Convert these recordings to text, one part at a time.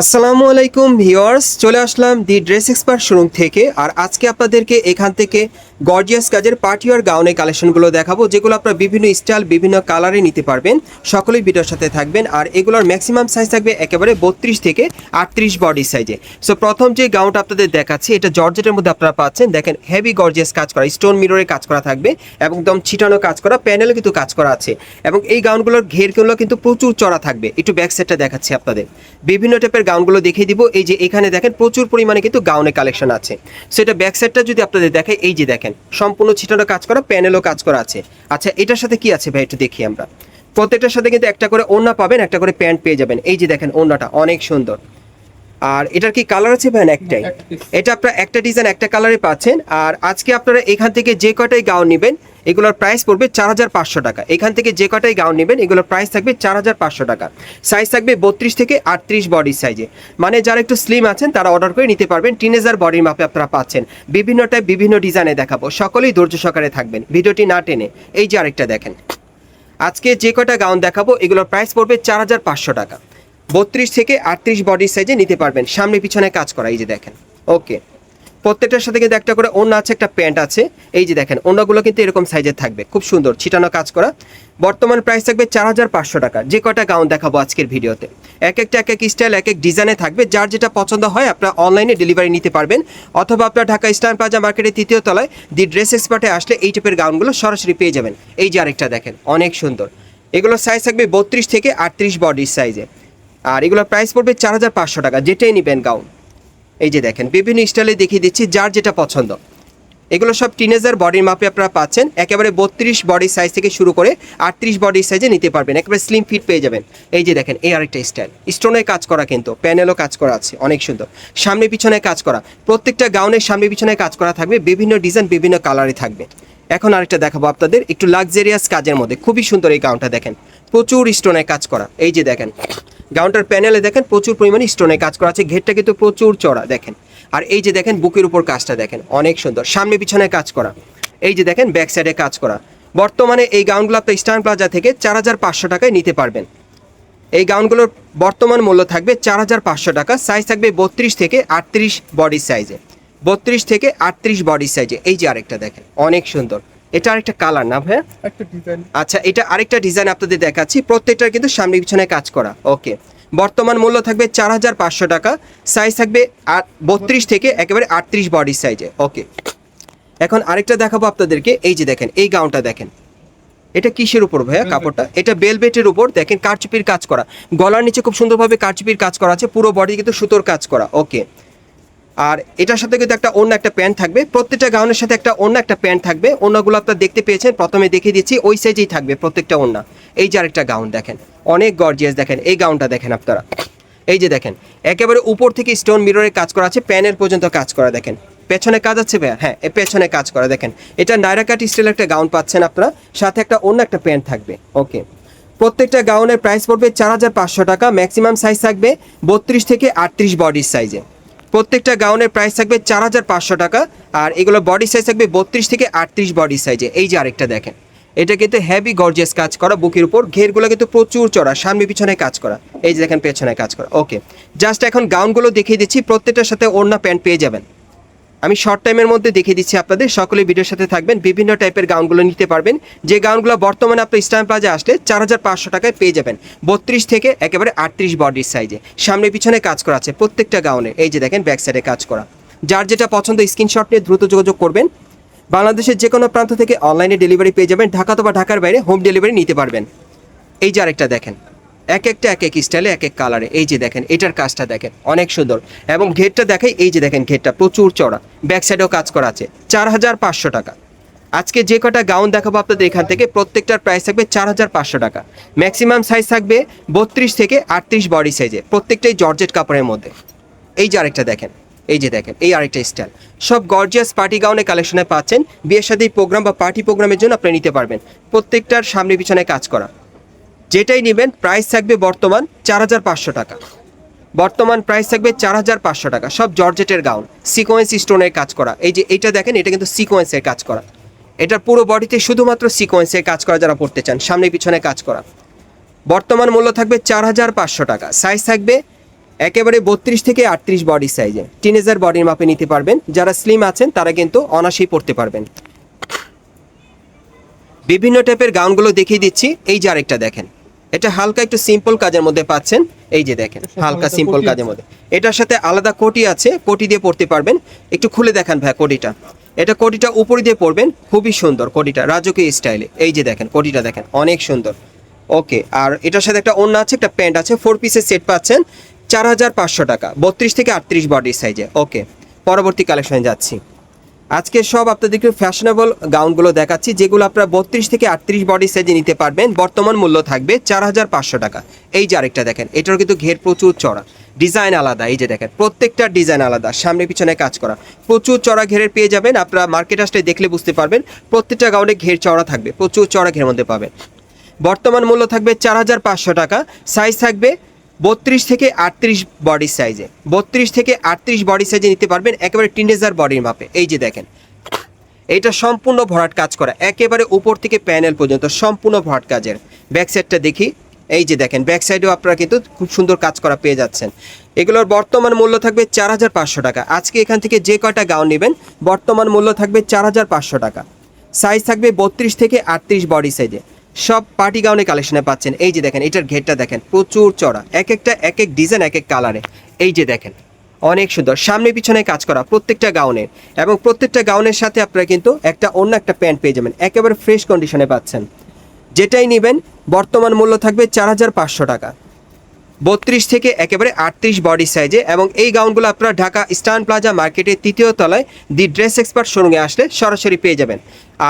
আসসালামু আলাইকুম ভিউয়ার্স, চলে আসলাম দি ড্রেস এক্সপার্ট শোরুম থেকে। আর আজকে আপনাদেরকে এখান থেকে গর্জিয়াস কাজের পার্টিওয়ার গাউনের কালেকশনগুলো দেখাবো, যেগুলো আপনারা বিভিন্ন স্টাইল, বিভিন্ন কালারে নিতে পারবেন। সকলেই ভিডিওর সাথে থাকবেন আর এগুলোর ম্যাক্সিমাম সাইজ থাকবে একেবারে বত্রিশ থেকে আটত্রিশ বডি সাইজে সো প্রথম যে গাউনটা আপনাদের দেখাচ্ছি, এটা জর্জেটের মধ্যে আপনারা পাচ্ছেন। দেখেন হেভি গর্জিয়াস কাজ করা স্টোন মিররে কাজ করা থাকবে এবং একদম ছিটানো কাজ করা প্যানেলে কিন্তু কাজ করা আছে। এবং এই গাউনগুলোর ঘেরগুলো কিন্তু প্রচুর চড়া থাকবে। একটু ব্যাক সাইডটা দেখাচ্ছি আপনাদের। বিভিন্ন টাইপের গাউনগুলো দেখিয়ে দিব। এই যে এখানে দেখেন, প্রচুর পরিমাণে কিন্তু গাউনের কালেকশন আছে। সেটা ব্যাক সাইডটা যদি আপনাদের দেখায় এই যে দেখেন সম্পূর্ণ ছিটানো কাজ করা প্যানেলও কাজ করা আছে। আচ্ছা এটার সাথে কি আছে ভাই? একটু দেখি আমরা। প্রত্যেকটার সাথে কিন্তু একটা করে ওড়না পাবেন একটা করে প্যান্ট পেয়ে যাবেন। এই যে দেখেন ওড়নাটা অনেক সুন্দর। আর এটার কি কালার আছে ভাই একটাই? এটা আপনারা একটা ডিজাইন একটা কালারে পাচ্ছেন। আর আজকে আপনারা এখান থেকে যে কটাই গাউন নেবেন এগুলোর প্রাইস পড়বে চার হাজার পাঁচশো টাকা। এখান থেকে যে কটাই গাউন নেবেন, এগুলোর প্রাইস থাকবে চার হাজার পাঁচশো টাকা। সাইজ থাকবে বত্রিশ থেকে আটত্রিশ বডি সাইজে মানে যারা একটু স্লিম আছেন, তারা অর্ডার করে নিতে পারবেন। টিনেজার বডির মাপে আপনারা পাচ্ছেন। বিভিন্ন টাইপ বিভিন্ন ডিজাইনে দেখাবো। সকলেই ধৈর্য সহকারে থাকবেন। ভিডিওটি না টেনে। এই যে আরেকটা দেখেন। আজকে যে কটা গাউন দেখাবো, এগুলোর প্রাইস পড়বে চার হাজার পাঁচশো টাকা। বত্রিশ থেকে আটত্রিশ বডি সাইজে নিতে পারবেন। সামনে পিছনে কাজ করা, এই যে দেখেন। ওকে প্রত্যেকটার সাথে কিন্তু একটা করে ওড়না আছে, একটা প্যান্ট আছে। এই যে দেখেন, ওড়নাগুলো কিন্তু এরকম সাইজের থাকবে। খুব সুন্দর, ছিটানো কাজ করা। বর্তমান প্রাইস থাকবে চার হাজার পাঁচশো টাকা। যে কটা গাউন দেখাবো আজকের ভিডিওতে। এক একটা, এক এক স্টাইল এক এক ডিজাইনে থাকবে। যার যেটা পছন্দ হয়, আপনারা অনলাইনে ডেলিভারি নিতে পারবেন। অথবা আপনার ঢাকা স্টার প্লাজা মার্কেটের তৃতীয় তলায় দি ড্রেস এক্সপার্টে আসলে এই টাইপের গাউনগুলো সরাসরি পেয়ে যাবেন। এই যে আরেকটা দেখেন, অনেক সুন্দর। এগুলোর সাইজ থাকবে বত্রিশ থেকে আটত্রিশ বডির সাইজে আর এগুলোর প্রাইস পড়বে চার হাজার পাঁচশো টাকা। যেটাই নেবেন গাউন এই যে দেখেন, বিভিন্ন স্টাইলে দেখিয়ে দিচ্ছি যার যেটা পছন্দ। এগুলো সব টিনেজার বডির মাপে আপনারা পাচ্ছেন। একেবারে বত্রিশ বডি সাইজ থেকে শুরু করে আটত্রিশ বডি সাইজে নিতে পারবেন। একেবারে স্লিম ফিট পেয়ে যাবেন। এই যে দেখেন, এই আরেকটা স্টাইল স্টোনে কাজ করা কিন্তু প্যানেলও কাজ করা আছে, অনেক সুন্দর। সামনে পিছনে কাজ করা, প্রত্যেকটা গাউনের সামনে পিছনে কাজ করা থাকবে, বিভিন্ন ডিজাইন বিভিন্ন কালারে থাকবে। এখন আরেকটা দেখাবো আপনাদের, একটু লাক্সারিয়াস কাজের মধ্যে, খুবই সুন্দর এই গাউনটা দেখেন। প্রচুর স্টোনে কাজ করা। এই যে দেখেন গাউনটার প্যানেলে দেখেন প্রচুর পরিমাণে স্টোনে কাজ করা আছে, ঘেরটা কিন্তু প্রচুর চড়া, দেখেন। আর এই যে দেখেন, বুকের উপর কাজটা দেখেন, অনেক সুন্দর। সামনে পিছনে কাজ করা। এই যে দেখেন ব্যাক সাইডে কাজ করা। বর্তমানে এই গাউনগুলো আপনার স্টার প্লাজা থেকে চার হাজার পাঁচশো টাকায় নিতে পারবেন। এই গাউনগুলোর বর্তমান মূল্য থাকবে চার হাজার পাঁচশো টাকা সাইজ থাকবে বত্রিশ থেকে আটত্রিশ বডি সাইজে বত্রিশ থেকে আটত্রিশ বডি সাইজে এই যে আরেকটা দেখেন, অনেক সুন্দর। এটা আরেকটা কালার না ভাইয়া? একটা ডিজাইন আচ্ছা এটা আরেকটা ডিজাইন আপনাদের দেখাচ্ছি। প্রত্যেকটার কিন্তু সামনে পিছনে কাজ করা। ওকে বর্তমান মূল্য থাকবে চার হাজার পাঁচশো টাকা। সাইজ থাকবে বত্রিশ থেকে একেবারে আটত্রিশ বডি সাইজে ওকে এখন আরেকটা দেখাবো আপনাদেরকে। এই যে দেখেন এই গাউনটা দেখেন। এটা কিসের উপর ভাইয়া কাপড়টা? এটা বেলবেটের উপর। দেখেন কারচুপির কাজ করা। গলার নিচে খুব সুন্দরভাবে কারচুপির কাজ করা আছে। পুরো বডি কিন্তু সুতোর কাজ করা। ওকে আর এটার সাথে কিন্তু একটা অন্য একটা প্যান্ট থাকবে। প্রত্যেকটা গাউনের সাথে একটা অন্য একটা প্যান্ট থাকবে। অন্যগুলো আপনারা দেখতে পেয়েছেন। প্রথমে দেখিয়ে দিচ্ছি, ওই সাইজেই থাকবে প্রত্যেকটা অন্য এই যে আরেকটা গাউন দেখেন, অনেক গর্জিয়াস দেখেন। এই গাউনটা দেখেন আপনারা। এই যে দেখেন, একেবারে উপর থেকে স্টোন মিররের কাজ করা আছে, প্যানের পর্যন্ত কাজ করা দেখেন। পেছনে কাজ আছে ভাইয়া? হ্যাঁ পেছনে কাজ করা দেখেন। এটা নাইরা কাট স্টাইল একটা গাউন পাচ্ছেন আপনারা। সাথে একটা অন্য একটা প্যান্ট থাকবে। ওকে। প্রত্যেকটা গাউনের প্রাইস পড়বে চার হাজার পাঁচশো টাকা। ম্যাক্সিমাম সাইজ থাকবে বত্রিশ থেকে আটত্রিশ বডির সাইজে প্রত্যেকটা গাউনের প্রাইস থাকবে চার হাজার পাঁচশো টাকা, আর এগুলো বডি সাইজ থাকবে বত্রিশ থেকে আটত্রিশ বডি সাইজে এই যে আরেকটা দেখেন, এটা কিন্তু হ্যাভি গর্জেস কাজ করা, বুকের উপর ঘেরগুলো কিন্তু প্রচুর চড়া, সামনে পিছনে কাজ করা। এই যে দেখেন পেছনে কাজ করা ওকে জাস্ট এখন গাউনগুলো দেখিয়ে দিচ্ছি, প্রত্যেকটার সাথে ওড়না প্যান্ট পেয়ে যাবেন। আমি শর্ট টাইমের মধ্যে দেখিয়ে দিচ্ছি আপনাদের। সকলে ভিডিওর সাথে থাকবেন। বিভিন্ন টাইপের গাউনগুলো নিতে পারবেন। যে গাউনগুলো বর্তমানে আপনার স্টাইল প্লাজা আসলে চার হাজার পাঁচশো টাকায় পেয়ে যাবেন। বত্রিশ থেকে একেবারে আটত্রিশ বডির সাইজে সামনে পিছনে কাজ করা আছে প্রত্যেকটা গাউনে এই যে দেখেন ব্যাক সাইডে কাজ করা। যার যেটা পছন্দ স্ক্রিনশট নিয়ে দ্রুত যোগাযোগ করবেন। বাংলাদেশের যে কোনো প্রান্ত থেকে অনলাইনে ডেলিভারি পেয়ে যাবেন। ঢাকা অথবা ঢাকার বাইরে হোম ডেলিভারি নিতে পারবেন। এই যে আরেকটা দেখেন। এক একটা, এক এক স্টাইলে এক এক কালারে এই যে দেখেন, এটার কাজটা দেখেন, অনেক সুন্দর। এবং ঘেরটা দেখাই, এই যে দেখেন ঘেরটা, প্রচুর চড়া ব্যাক সাইডেও কাজ করা আছে। চার হাজার পাঁচশো টাকা। আজকে যে কটা গাউন দেখাবো আপনাদের এখান থেকে, প্রত্যেকটার প্রাইস থাকবে চার হাজার পাঁচশো টাকা। ম্যাক্সিমাম সাইজ থাকবে বত্রিশ থেকে আটত্রিশ বডি সাইজে প্রত্যেকটাই জর্জেট কাপড়ের মধ্যে। এই যে আরেকটা দেখেন, এই যে দেখেন, এই আরেকটা স্টাইল সব গর্জিয়াস পার্টি গাউনে কালেকশনে পাচ্ছেন। বিয়ের সাথে প্রোগ্রাম বা পার্টি প্রোগ্রামের জন্য আপনি নিতে পারবেন। প্রত্যেকটার সামনে পিছনে কাজ করা। যেটাই নেবেন প্রাইস থাকবে বর্তমান চার হাজার পাঁচশো টাকা। বর্তমান প্রাইস থাকবে চার হাজার পাঁচশো টাকা। সব জর্জেটের গাউন সিকোয়েন্স স্টোনের কাজ করা। এই যে এটা দেখেন, এটা কিন্তু সিকোয়েন্সের কাজ করা। এটার পুরো বডিতে শুধুমাত্র সিকোয়েন্সের কাজ করা যারা পড়তে চান, সামনে পিছনে কাজ করা। বর্তমান মূল্য থাকবে চার হাজার পাঁচশো টাকা। সাইজ থাকবে একেবারে বত্রিশ থেকে আটত্রিশ বডি সাইজে টিনেজার বডির মাপে নিতে পারবেন। যারা স্লিম আছেন, তারা কিন্তু অনাসেই পড়তে পারবেন। বিভিন্ন টাইপের গাউনগুলো দেখিয়ে দিচ্ছি। এই যে আরেকটা দেখেন। এটা হালকা একটু সিম্পল কাজের মধ্যে পাচ্ছেন। এই যে দেখেন হালকা সিম্পল কাজের মধ্যে। এটার সাথে আলাদা কোটি আছে কোটি দিয়ে পড়তে পারবেন। একটু খুলে দেখান ভাই কোটিটা। এটা কোটিটা উপরে দিয়ে পড়বেন খুবই সুন্দর কোটিটা রাজকীয় স্টাইলে। এই যে দেখেন কোটিটা দেখেন অনেক সুন্দর। ওকে আর এটার সাথে একটা অন্য আছে একটা প্যান্ট আছে ফোর পিসের সেট পাচ্ছেন চার হাজার পাঁচশো টাকা বত্রিশ থেকে আটত্রিশ বডি সাইজে ওকে পরবর্তী কালেকশনে যাচ্ছি। আজকে সব আপনাদেরকে ফ্যাশনেবল গাউনগুলো দেখাচ্ছি, যেগুলো আপনারা বত্রিশ থেকে আটত্রিশ বডি সাইজে নিতে পারবেন। বর্তমান মূল্য থাকবে চার হাজার পাঁচশো টাকা। এই যে আরেকটা দেখেন এটার কিন্তু ঘের প্রচুর চড়া। ডিজাইন আলাদা, এই যে দেখেন, প্রত্যেকটা ডিজাইন আলাদা, সামনে পিছনে কাজ করা। প্রচুর চড়া ঘেরের পেয়ে যাবেন, আপনারা মার্কেট আসলে দেখলে বুঝতে পারবেন, প্রত্যেকটা গাউনে ঘের চড়া থাকবে, প্রচুর চড়া ঘের মধ্যে পাবেন। বর্তমান মূল্য থাকবে চার হাজার পাঁচশো টাকা সাইজ থাকবে বত্রিশ থেকে আটত্রিশ বডি সাইজে বত্রিশ থেকে আটত্রিশ বডি সাইজে নিতে পারবেন একেবারে টিনেজার বডির মাপে। এই যে দেখেন, এটা সম্পূর্ণ ভরাট কাজ করা, একেবারে উপর থেকে প্যানেল পর্যন্ত সম্পূর্ণ ভরাট কাজের। ব্যাক সাইডটা দেখি, এই যে দেখেন ব্যাক সাইডেও আপনারা কিন্তু খুব সুন্দর কাজ করা পেয়ে যাচ্ছেন। এগুলোর বর্তমান মূল্য থাকবে চার হাজার পাঁচশো টাকা। আজকে এখান থেকে যে কয়টা গাউন নেবেন, বর্তমান মূল্য থাকবে চার হাজার পাঁচশো টাকা। সাইজ থাকবে বত্রিশ থেকে আটত্রিশ বডি সাইজে সব পার্টি গাউনে কালেকশনে পাচ্ছেন। এই যে দেখেন, এটার ঘেরটা দেখেন, প্রচুর চড়া। এক একটা, এক এক ডিজাইন এক এক কালারে এই যে দেখেন, অনেক সুন্দর। সামনে পিছনে কাজ করা প্রত্যেকটা গাউনের এবং প্রত্যেকটা গাউনের সাথে আপনারা কিন্তু একটা অন্য একটা প্যান্ট পেয়ে যাবেন। একেবারে ফ্রেশ কন্ডিশনে পাচ্ছেন। যেটাই নেবেন, বর্তমান মূল্য থাকবে চার হাজার পাঁচশো টাকা। বত্রিশ থেকে একেবারে আটত্রিশ বডি সাইজে এবং এই গাউনগুলো আপনারা ঢাকা স্টান প্লাজা মার্কেটের তৃতীয় তলায় দি ড্রেস এক্সপার্ট শোরুমে আসলে সরাসরি পেয়ে যাবেন।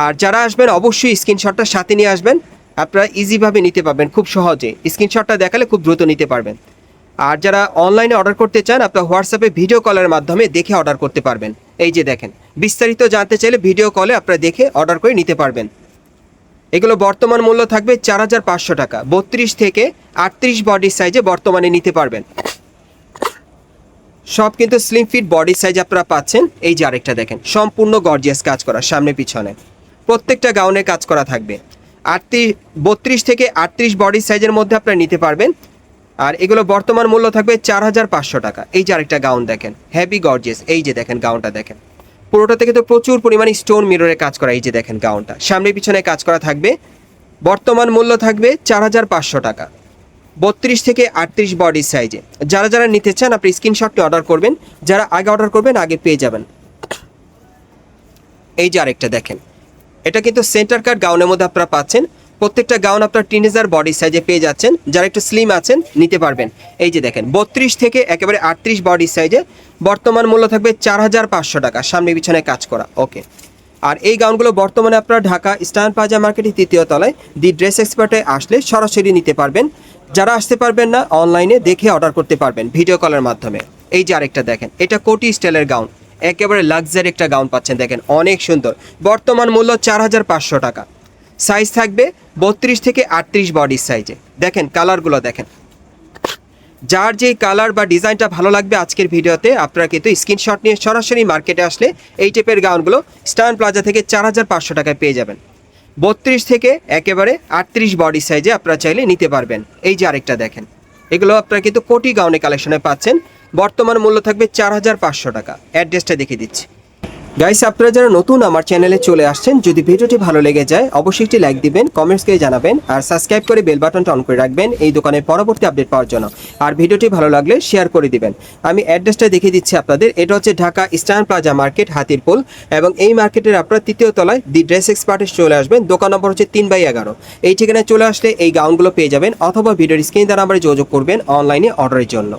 আর যারা আসবেন, অবশ্যই স্ক্রিনশটটা সাথে নিয়ে আসবেন। আপনারা ইজিভাবে নিতে পারবেন, খুব সহজে। স্ক্রিনশটটা দেখালে খুব দ্রুত নিতে পারবেন। আর যারা অনলাইনে অর্ডার করতে চান, আপনারা হোয়াটসঅ্যাপে ভিডিও কলের মাধ্যমে দেখে অর্ডার করতে পারবেন। এই যে দেখেন, বিস্তারিত জানতে চাইলে ভিডিও কলে আপনারা দেখে অর্ডার করে নিতে পারবেন। এগুলো বর্তমান মূল্য থাকবে চার হাজার পাঁচশো টাকা। বত্রিশ থেকে আটত্রিশ বডি সাইজে বর্তমানে নিতে পারবেন। সব কিন্তু স্লিম ফিট বডি সাইজ আপনারা পাচ্ছেন। এই যে আরেকটা দেখেন, সম্পূর্ণ গর্জিয়াস কাজ করা, সামনে পিছনে। প্রত্যেকটা গাউনে কাজ করা থাকবে। আটত্রিশ, বত্রিশ থেকে আটত্রিশ বডি সাইজের মধ্যে আপনারা নিতে পারবেন। আর এগুলো বর্তমান মূল্য থাকবে চার হাজার পাঁচশো টাকা। এই যে আরেকটা গাউন দেখেন হ্যাভি গর্জিয়াস এই যে দেখেন গাউনটা দেখেন। পুরোটা থেকে তো প্রচুর পরিমাণে স্টোন মিররে কাজ করা এই যে দেখেন গাউনটা সামনে পিছনে কাজ করা থাকবে। বর্তমান মূল্য থাকবে চার হাজার পাঁচশো টাকা। বত্রিশ থেকে আটত্রিশ বডি সাইজে যারা যারা নিতে চান, আপনি স্ক্রিনশটটি অর্ডার করবেন। যারা আগে অর্ডার করবেন, আগে পেয়ে যাবেন। এই যে আরেকটা দেখেন। এটা কিন্তু সেন্টার কাট গাউনের মধ্যে আপনারা পাচ্ছেন। প্রত্যেকটা গাউন আপনার টিনেজার বডি সাইজে পেয়ে যাচ্ছেন। যারা একটু স্লিম আছেন, নিতে পারবেন। এই যে দেখেন, বত্রিশ থেকে একেবারে আটত্রিশ বডি সাইজে বর্তমান মূল্য থাকবে চার হাজার পাঁচশো টাকা। সামনে পিছনে কাজ করা ওকে আর এই গাউনগুলো বর্তমানে আপনারা ঢাকা স্টান প্লাজা মার্কেটের তৃতীয় তলায় দি ড্রেস এক্সপার্টে আসলে সরাসরি নিতে পারবেন। যারা আসতে পারবেন না অনলাইনে দেখে অর্ডার করতে পারবেন ভিডিও কলের মাধ্যমে। এই যে আরেকটা দেখেন, এটা কোটি স্টাইলের গাউন একেবারে লাক্সারি একটা গাউন পাচ্ছেন, দেখেন, অনেক সুন্দর। বর্তমান মূল্য চার হাজার পাঁচশো টাকা। সাইজ থাকবে বত্রিশ থেকে আটত্রিশ বডি সাইজে দেখেন কালারগুলো দেখেন। যার যে কালার বা ডিজাইনটা ভালো লাগবে আজকের ভিডিওতে, আপনারা কিন্তু স্ক্রিনশট নিয়ে সরাসরি মার্কেটে আসলে এই টাইপের গাউনগুলো স্টান প্লাজা থেকে চার হাজার পাঁচশো টাকায় পেয়ে যাবেন। বত্রিশ থেকে একেবারে আটত্রিশ বডি সাইজে আপনারা চাইলে নিতে পারবেন। এই যে আরেকটা দেখেন। এগুলো আপনারা কিন্তু কোটি গাউনে কালেকশনে পাচ্ছেন। বর্তমান মূল্য থাকবে চার হাজার পাঁচশো টাকা। অ্যাড্রেসটা দেখিয়ে দিচ্ছি। গাইস আপনারা যারা নতুন আমার চ্যানেলে চলে আসছেন, যদি ভিডিওটি ভালো লেগে যায়, অবশ্যই একটি লাইক দিবেন কমেন্টস করে জানাবেন, আর সাবস্ক্রাইব করে বেল বাটনটা অন করে রাখবেন এই দোকানের পরবর্তী আপডেট পাওয়ার জন্য। আর ভিডিওটি ভালো লাগলে শেয়ার করে দিবেন। আমি অ্যাড্রেসটা দেখিয়ে দিচ্ছি আপনাদের। এটা হচ্ছে Dhaka eastern plaza market Hatirpool, এবং এই মার্কেটের আপনারা তৃতীয় তলায় দি ড্রেস এক্সপার্টে চলে আসবেন। দোকান নম্বর হচ্ছে তিন বাই এগারো। এই ঠিকানায় চলে আসলে এই গাউনগুলো পেয়ে যাবেন, অথবা ভিডিওর স্ক্রিন দ্বারা আমরা যোগাযোগ করবেন অনলাইনে অর্ডারের জন্য।